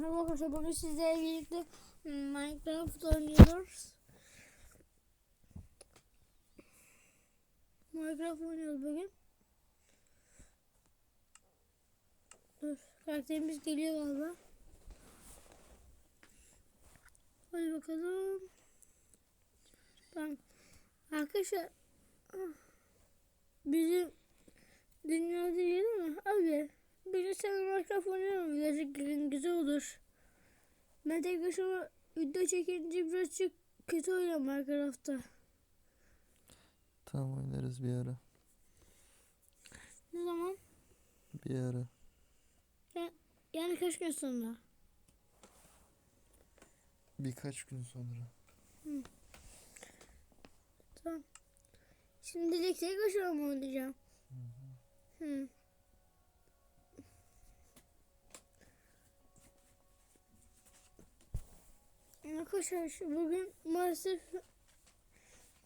Merhaba arkadaşlar bugün sizlerle birlikte Minecraft oynuyoruz. Minecraft oynuyoruz bugün. Dur karakterimiz geliyor galiba. Hadi bakalım. Tamam. Arkadaşlar ah, bizim dünyada yeri mi? Abi Minecraft oynayalım. Birazcık güzel olur. Ben tek başıma video çekince birazcık kötü oynuyorum Minecraft'ta. Tamam oynarız bir ara. Ne zaman? Bir ara. Yani kaç gün sonra? Birkaç gün sonra. Tamam. Şimdilik tek başıma mı oynayacağım? Hı. Arkadaşlar şu bugün maalesef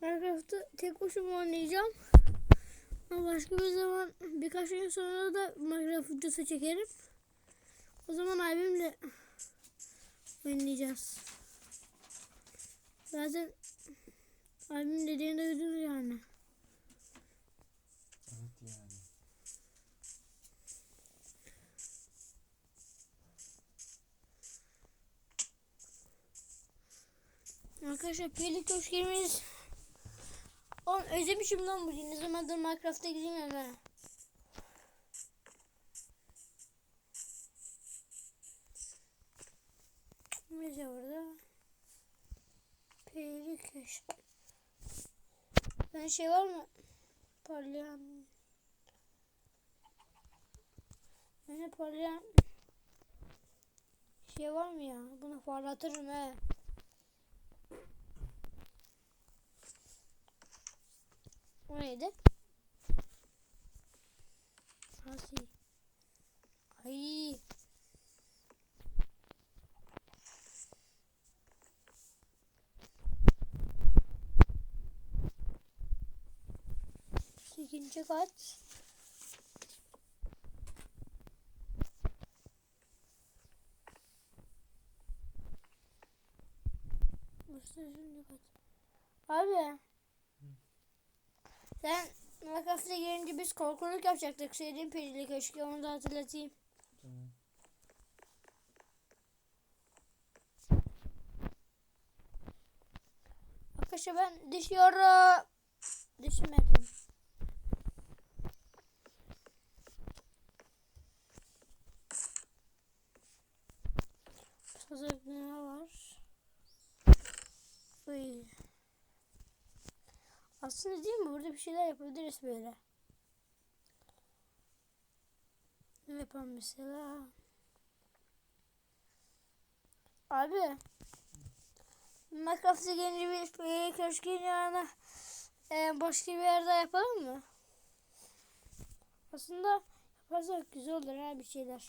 Minecraft'ı tek başıma oynayacağım. Ama başka bir zaman birkaç gün sonra da Minecraft videosu çekerim. O zaman abimle oynayacağız. Zaten abim dediğinde duydunuz yani. Evet yani. Arkadaşlar Peli Köşkemiz Oğlum özlemişim lan bu Ne zamandır Minecraft'a gireyim ha. Ne yazıyor burada? Peli Köşk Ben şey var mı? Parlayan Bende parlayan şey var mı ya? Bunu parlatırım he. O neydi? Nasıl? Ay. Kat. Burası üçüncü kat. Abi. Sen Minecraft'a gelince biz korkuluk yapacaktık. Sevdiğim perili köşkü onu da hatırlatayım. Tamam. Arkadaşlar ben düşüyorum. Düşmedim. Hazır ne var? Uy. Aslında değil mi? Burada bir şeyler yapabiliriz böyle. Ne yapalım mesela? Abi. Minecraft'a gelince bir e, köşkün yanına e, başka bir yerde yapalım mı? Aslında yaparsak güzel olur ha bir şeyler.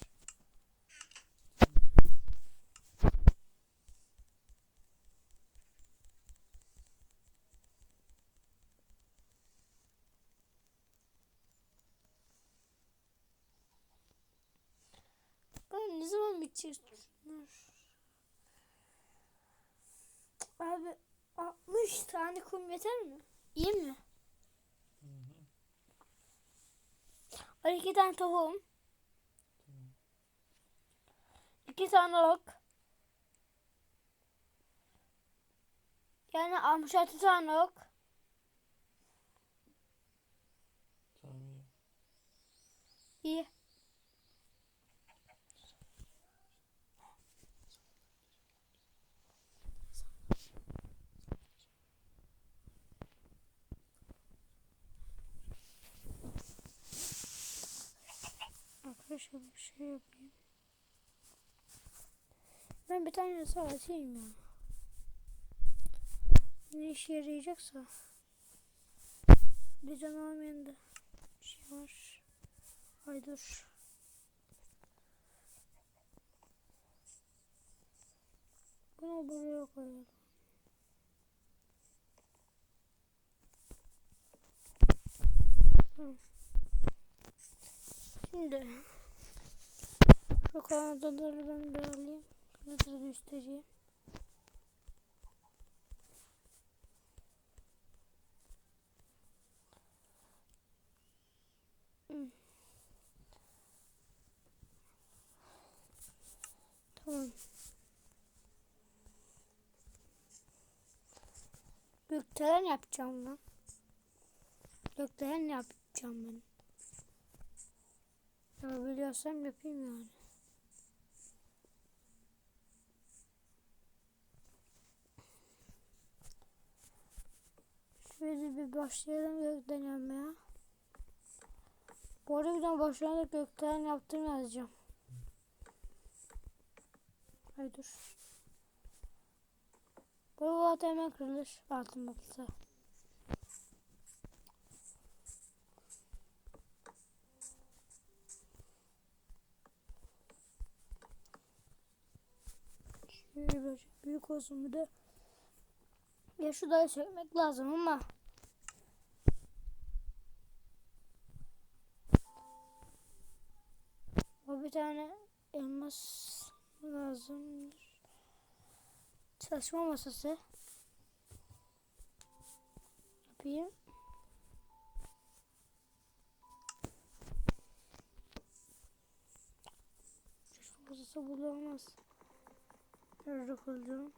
Ben bitecek? Abi 60 tane kum yeter mi? İyi mi? Al iki tane tohum. İki tane ok. Yani 66 tane ok. Tamam iyi. İyi. Arkadaşlar bir şey yapayım. Ben bir tane sağ atayım ya. Ne işe yarayacaksa. Bir can olmayan da bir şey var. Ay dur. Bunu buraya koyalım. Şimdi şu kanadaları ben bir alayım. Da göstereyim. Tamam. Gökdelen yapacağım ben. Gökdelen yapacağım ben. Yapabiliyorsam yapayım yani. Şöyle bir başlayalım gökdelen yapmaya. Bu arada birden başlayana gökdelen yaptığımı yazacağım. Ay dur. Bu zaten hemen kırılır altın batsa. Şöyle böyle büyük olsun bir de. Ya şu dağı sökmek lazım ama. O bir tane elmas lazımdır. Çalışma masası. Yapayım. Çalışma masası bulamaz. Nerede koyacağım?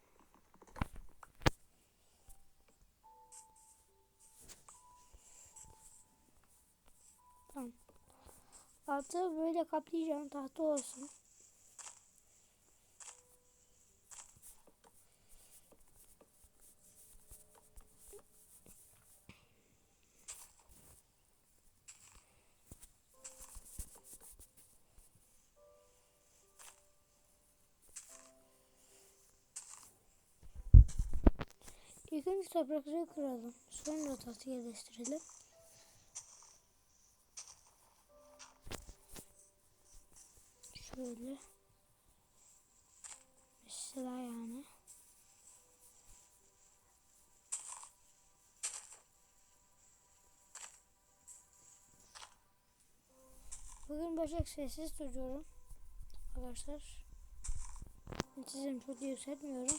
Altı böyle kaplayacağım tahta olsun. İlk önce toprakları kıralım. Sonra tahtı yerleştirelim. Şöyle. Mesela yani. Bugün Başak sessiz tutuyorum. Arkadaşlar. Sizin çok yükseltmiyorum.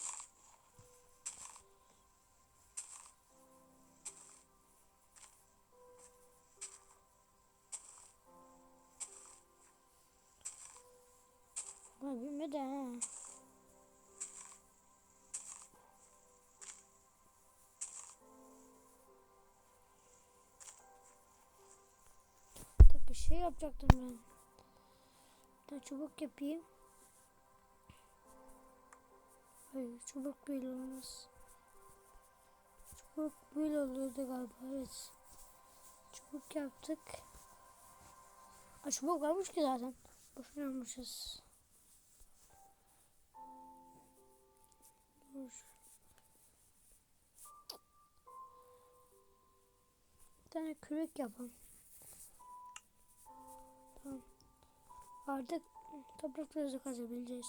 Ha ha. Tabii bir şey yapacaktım ben. Da çubuk yapayım. Hayır çubuk böyle olmaz. Çubuk böyle oluyordu galiba evet. Çubuk yaptık. Aa, çubuk varmış ki zaten. Boşuna yapmışız. Dur. Bir tane kürek yapalım. Tamam. Artık topraklarımızı kazabileceğiz.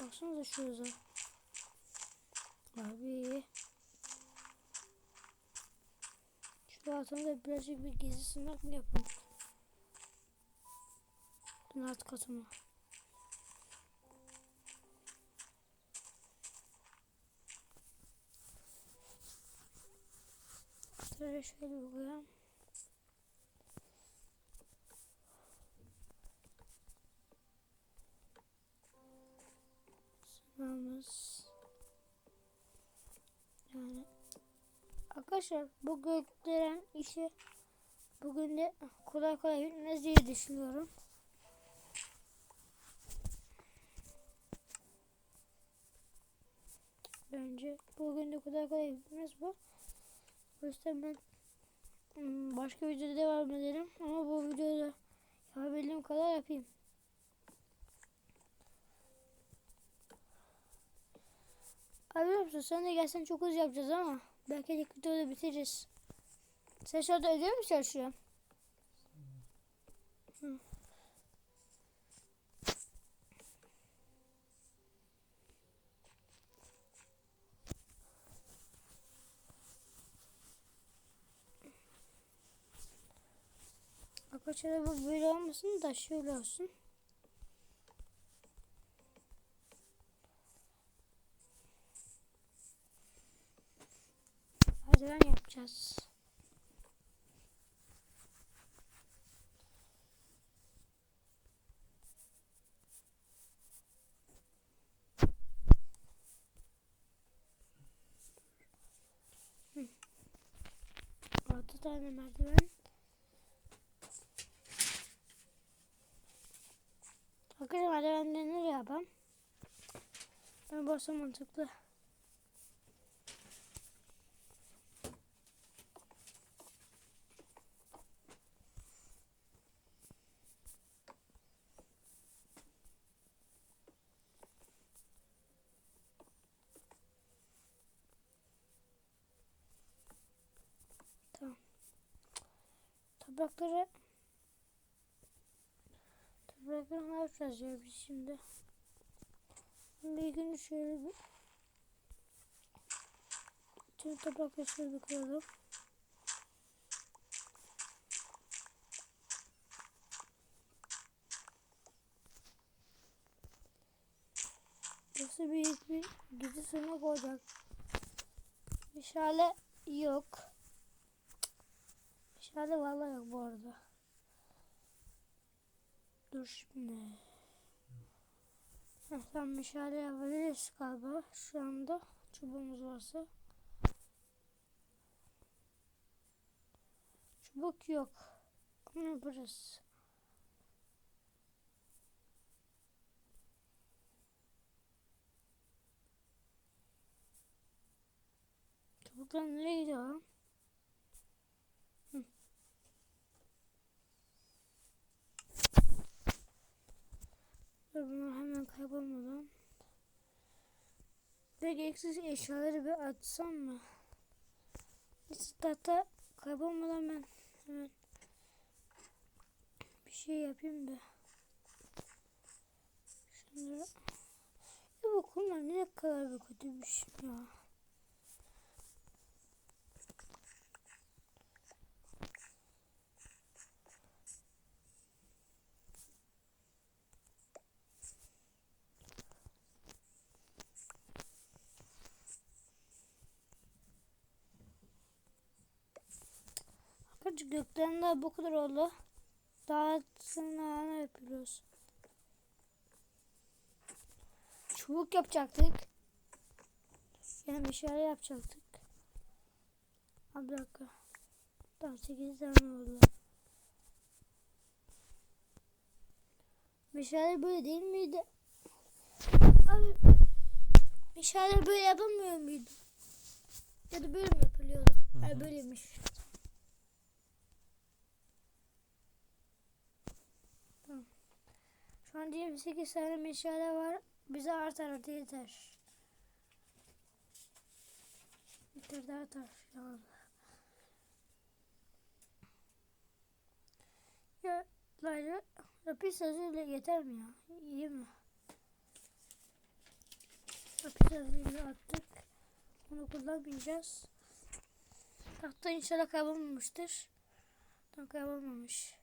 Baksanıza şurada. Abi. Şu altında birazcık bir gizli sınıf mı yapalım? Dün alt katına. Şöyle şöyle bir koyalım. Sınavımız. Yani arkadaşlar bu gökdelen işi bugün de kolay kolay bitmez diye düşünüyorum. Bence bugün de kolay kolay bitmez bu. O yüzden ben hmm, başka videoda devam edelim. Ama bu videoda yapabildiğim kadar yapayım. Abi musun sen de gelsen çok hızlı yapacağız ama belki ilk videoda bitiririz. Sen şu anda ödev mi çalışıyorsun? Hı. Paçada bu böyle olmasın da şöyle olsun. Merdiven yapacağız. Altı tane merdiven. Arkadaşlar merdivenleri nereye yapalım? Ben burası mantıklı. Tamam. Toprakları Toprakları ne yapacağız ya biz şimdi? Bir gün şöyle bir Tüm toprakları şöyle bir koyalım. Burası büyük bir gizli sığınak olacak. Meşale yok. Meşale vallahi yok bu arada. Dur şimdi. Heh, tamam meşale yapabiliriz galiba şu anda çubuğumuz varsa. Çubuk yok. Ama yaparız. Çubuklar nereye gidiyor Dur bunlar hemen kaybolmadan. Ve gereksiz eşyaları bir atsam mı? Neyse tahta kaybolmadan ben hemen bir şey yapayım da. Şunları... Ya bu kumlar ne kadar bir kötüymüş ya. Kaç gökten de bu kadar oldu. Daha ne yapıyoruz? Çubuk yapacaktık. Yani bir şeyler yapacaktık. Abi bir dakika. Daha 8 tane oldu. Meşale böyle değil miydi? Abi meşale böyle yapılmıyor muydu? Ya da böyle mi yapılıyordu? Hı Hayır böyleymiş. Tamam. Şu an 28 tane meşale var. Bize artar artar yeter. Yeter de artar. Ya. Ya Layla lapis lazuyla yeter mi ya? İyi mi? Lapis lazuyla attık. Bunu kullanmayacağız. Tahta inşallah kaybolmamıştır. Tam kaybolmamış.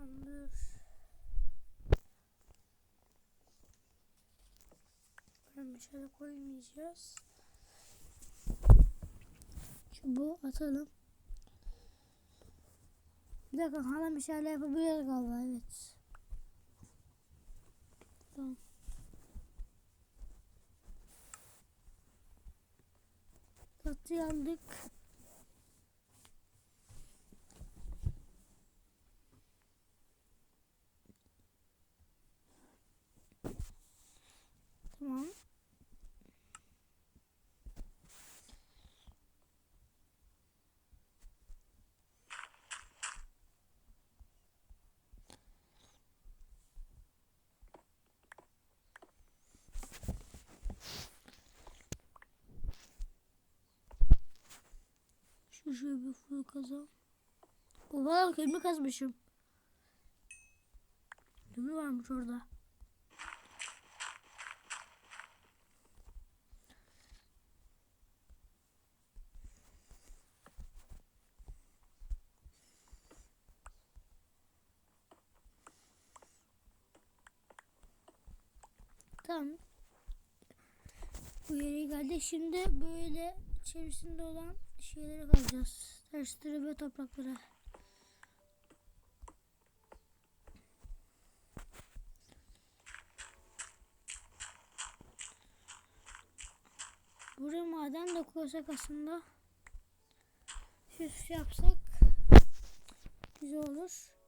Tamamdır. Ben bir şey koymayacağız. Çubuğu atalım. Bir dakika hala meşale yapabiliriz galiba evet. Tamam. Tahtayı aldık. Tamam. Şu şöyle bir full kazan. Oha kömür kazmışım. Kömür varmış orada. Tamam. Bu yere geldi. Şimdi böyle içerisinde olan şeyleri kazacağız. Taşları ve toprakları. Buraya maden de koysak aslında süs yapsak güzel olur.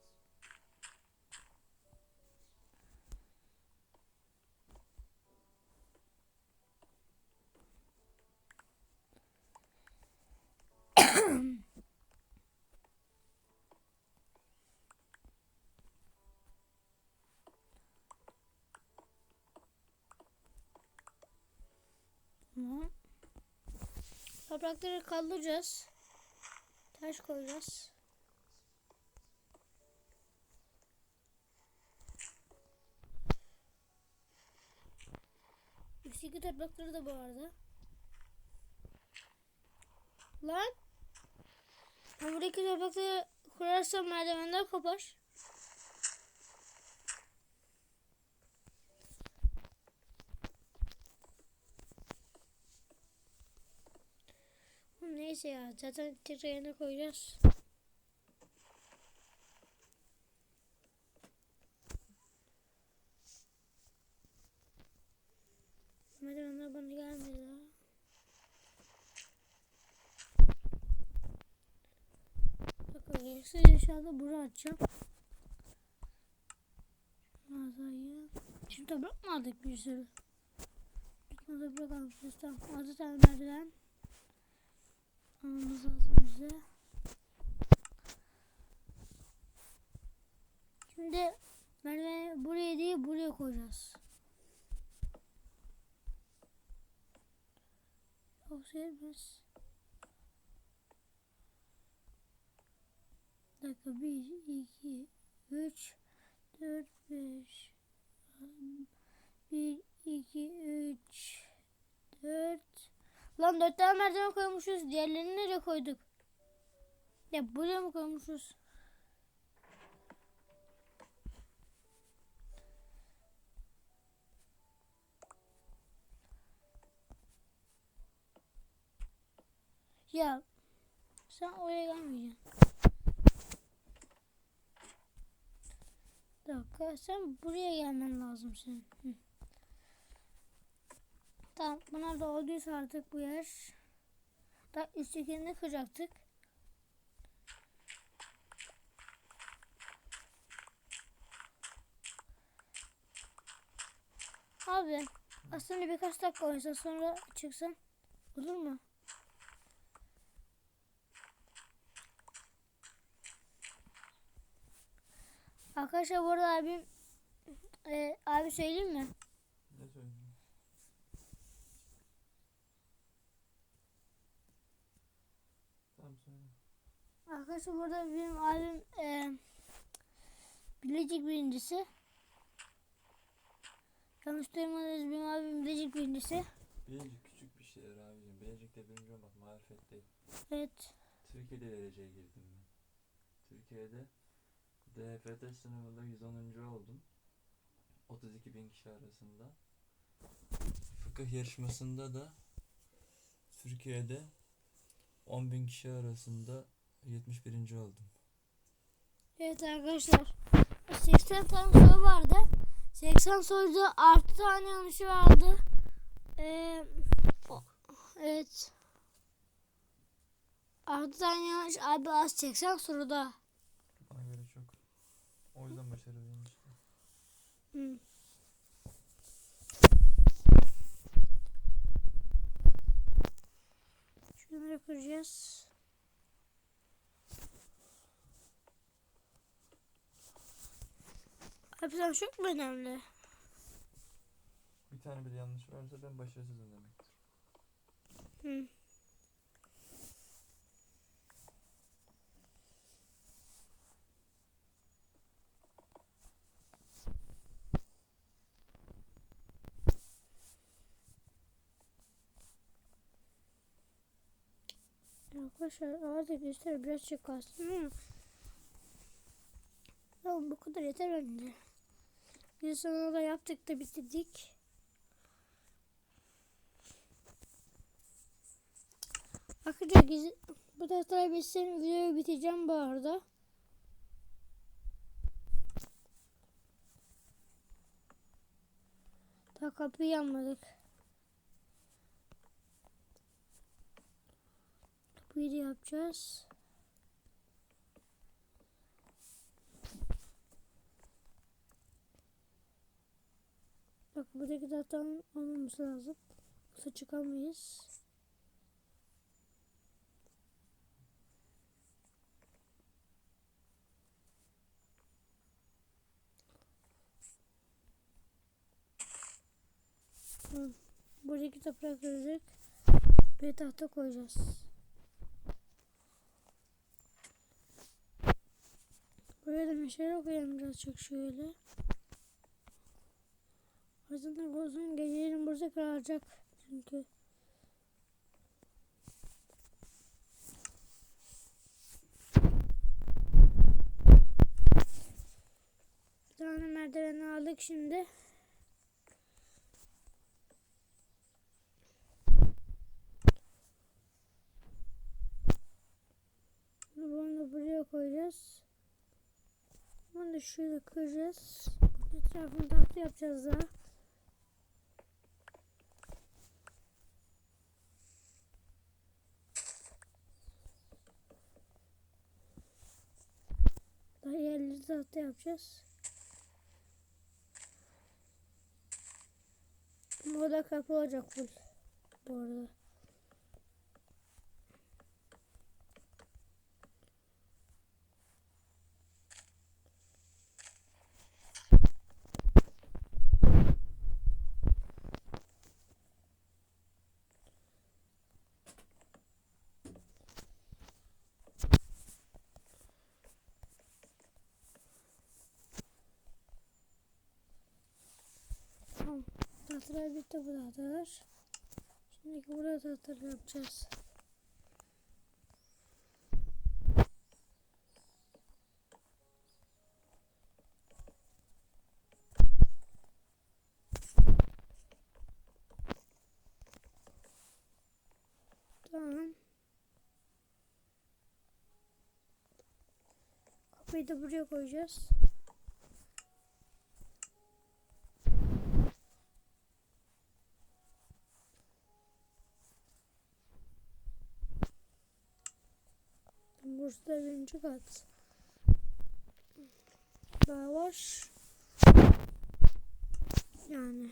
Tamam. Toprakları kaldıracağız. Taş koyacağız. Üstteki toprakları da bu arada. Lan. Buradaki toprakları kurarsam merdivenler kopar. Neyse ya zaten yerine koyacağız. Merdivenler bana gelmedi daha. Bakın gerekirse inşallah buraya açacağım. Mağazayı. Şimdi toprak mı aldık bir sürü? Toprak almışız. Tamam. Altı tane merdiven. Almamız lazım bize. Şimdi merdiveni buraya değil buraya koyacağız. Yoksa. Bir dakika 1, 2, 3, 4, 5 1, 2, 3 4 Lan dört tane merdiven koymuşuz. Diğerlerini nereye koyduk? Ya buraya mı koymuşuz? Ya sen oraya gelmeyeceksin. Bir dakika sen buraya gelmen lazım senin. Hı. Tamam bunlar da olduysa artık bu yer. Da üsttekini kıracaktık. Abi aslında birkaç dakika oysa sonra çıksan olur mu? Arkadaşlar bu arada abim e, abi söyleyeyim mi? Ne söyleyeyim? Tamam söyle. Arkadaşlar burada benim abim e, Bilecik birincisi. Yanlış duymadınız benim abim Bilecik birincisi. Bilecik küçük bir şeyler abicim. Bilecik'te birinci olmak marifet değil. Evet. Türkiye'de dereceye girdim ben. Türkiye'de DFT sınavında 110. oldum. 32 bin kişi arasında. Fıkıh yarışmasında da Türkiye'de 10 bin kişi arasında 71. oldum. Evet arkadaşlar. 80 tane soru vardı. 80 soruda 6 tane yanlışı vardı. Ee, evet. 6 tane yanlış abi az 80 soruda. Bana göre çok. O yüzden başarılıyım işte. Hı. Şunları kıracağız. Abi sen çok mu önemli? Bir tane bile yanlış varsa ben başarısızım demektir. Hı. Arkadaşlar artık üstler biraz çıkarsın ama Tamam bu kadar yeter bence. Bir sonra da yaptık da bitirdik. Arkadaşlar bu taraftan beslerim videoyu bitireceğim bu arada. Daha kapıyı yanmadık. Kapıyı da yapacağız. Bak buradaki tahtanın olmaması lazım. Yoksa çıkamayız. Buradaki toprağı kıracak. Bir tahta koyacağız. Buraya da meşale koyalım birazcık şöyle. Aslında bozun geceleyin burada kalacak çünkü. Bir tane merdiven aldık şimdi. Bunu buraya koyacağız. Bunu da şöyle kıracağız. Etrafını tahta yapacağız daha. Yerleri tahta yapacağız. Ama o da kapı olacak full. Bu arada. Tamam. Tahtalar bitti bu. Şimdi burada tahtalar yapacağız. Tamam. Kapıyı da buraya koyacağız. Burası da birinci kat. Daha var. Yani.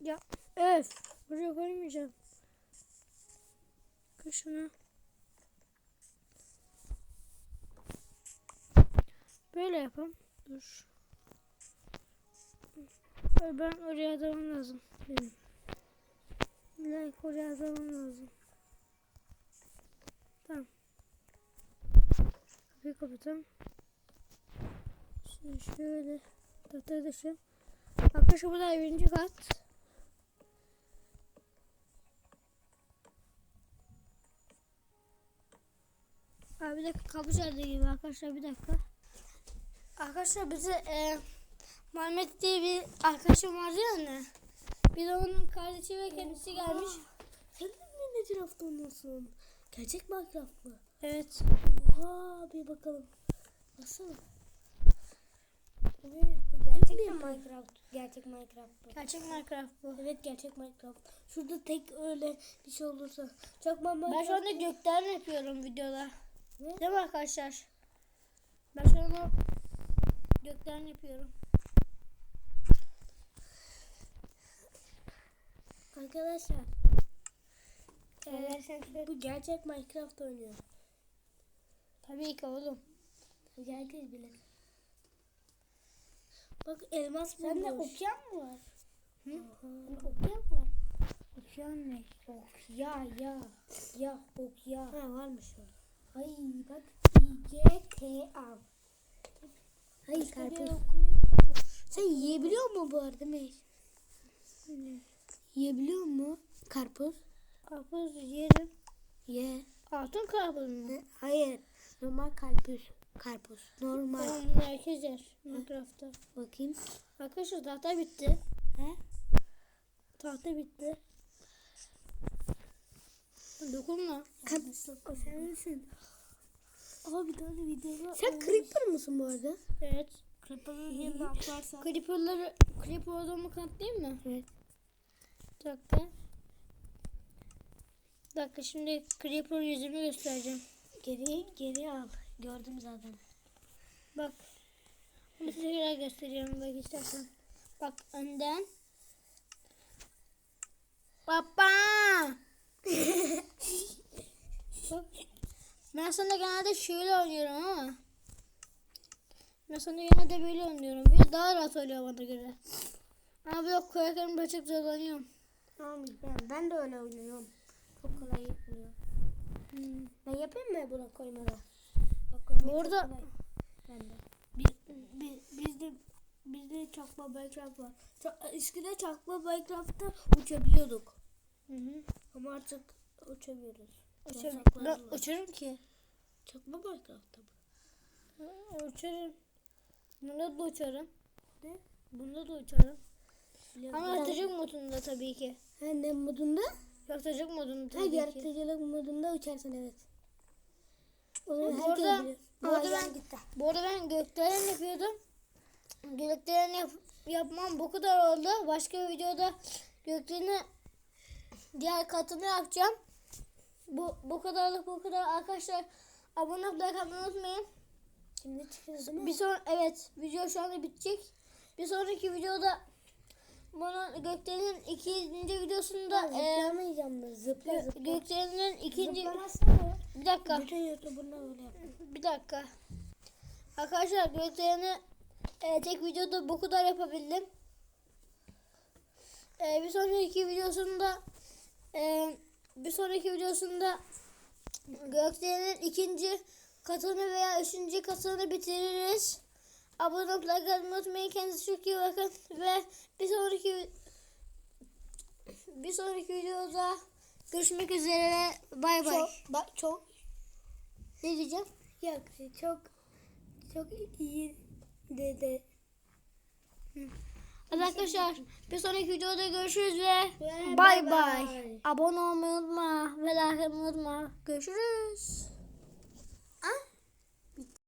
Ya öf. Buraya koymayacağım. Koy şunu. Böyle yapalım. Dur. Ben oraya adamım lazım. Benim. Like oraya adamım lazım. Tamam. Kapıyı kapatalım. Şimdi şöyle tahta dışı. Arkadaşlar bu da birinci kat. Abi bir dakika kapı çaldı gibi arkadaşlar bir dakika. Arkadaşlar bize e, Muhammed diye bir arkadaşım vardı ya anne. Bir de onun kardeşi ve kendisi gelmiş. Sen de mi Minecraft oynuyorsun? Gerçek Minecraft mı? Evet. Oha bir bakalım. Baksana. Evet bu gerçek mi? Minecraft? Gerçek Minecraft bu. Gerçek Minecraft bu. Evet gerçek Minecraft. Şurada tek öyle bir şey olursa. Çok ben Ben şu anda gökten yapıyorum videoda. Ne? Değil mi arkadaşlar? Ben şu anda gökten yapıyorum. Arkadaşlar Evet. bu gerçek Minecraft oynuyor. Tabii ki oğlum. Herkes bilir. Bak elmas Sende bulmuş. okyan mı var? Aha. Okyan mı var? Okyan ne? Ok ya ya. Ya ok ya. Ha varmış o. Ay bak İ T A. Hayır karpuz. Sen yiyebiliyor musun bu arada Meş? Yiyebiliyor musun karpuz? Karpuz yerim. Ye. Altın karpuz mu? Hayır. Normal karpuz. Karpuz. Normal. Tamam herkes yer. Minecraft'ta. Bakayım. Arkadaşlar tahta bitti. He? Tahta bitti. Dokunma. Yanlışlıkla sensin. Ama bir tane videoda Sen creeper mısın bu arada? Evet. Creeper'ın yerine atlarsan. Creeper'ları Creeper olduğumu kanıtlayayım mı? Evet. Bir dakika. Bir dakika şimdi Creeper yüzümü göstereceğim. Geri geri al. Gördüm zaten. Bak. Bir tekrar gösteriyorum bak istersen. Bak önden. Baba. Bak. Ben sana genelde şöyle oynuyorum ama. Ben sana genelde böyle oynuyorum. Bir daha rahat oluyor bana göre. Ama blok koyarken birazcık zorlanıyorum. Tamam ben, ben de öyle oynuyorum. Çok kolay yapılıyor. Hmm. Ben yapayım mı bunu koymada? Bak Burada- kolay. Ben de. Biz, biz, bizde bizde çakma Minecraft var. Ça- eskiden çakma Minecraft'ta uçabiliyorduk. Hı hı. Ama artık uçamıyoruz. Ben var. uçarım ki. Çakma Minecraft'ta mı? Hı, Uçarım. Bunda da uçarım. Ne? Bunda da uçarım. Ama yaratıcılık modunda tabii ki. Ha ne modunda? Yaratıcılık modunda tabii ki. yaratıcılık modunda uçarsın evet. Onu Bu herkes arada- biliyor. bu arada ben- yan gitti. Bu arada ben gökdelen yapıyordum. Gökdelen yap, yapmam bu kadar oldu. Başka bir videoda gökdeleni diğer katını yapacağım. Bu bu kadarlık bu kadar arkadaşlar. Abone olup like atmayı unutmayın. Şimdi çıkıyor değil mi? Bir son evet video şu anda bitecek. Bir sonraki videoda bunun gökdelenin ikinci videosunda e, Zıplamayacağım ben. Zıpla zıpla. gökdelenin ikinci bir dakika. bütün YouTuber'lar öyle yapıyor. Bir dakika. Arkadaşlar gökdeleni e, tek videoda bu kadar yapabildim. E, bir sonraki videosunda e, bir sonraki videosunda gökdelenin ikinci katını veya üçüncü katını bitiririz. Abone olup like atmayı unutmayın. Kendinize çok iyi bakın. Ve bir sonraki bir sonraki videoda görüşmek üzere. Bay bay. Çok, bak çok Ne diyeceğim? yok çok çok iyi dedi. Hadi arkadaşlar bir sonraki videoda görüşürüz ve bay bay. Abone olmayı unutma ve like unutma. Görüşürüz.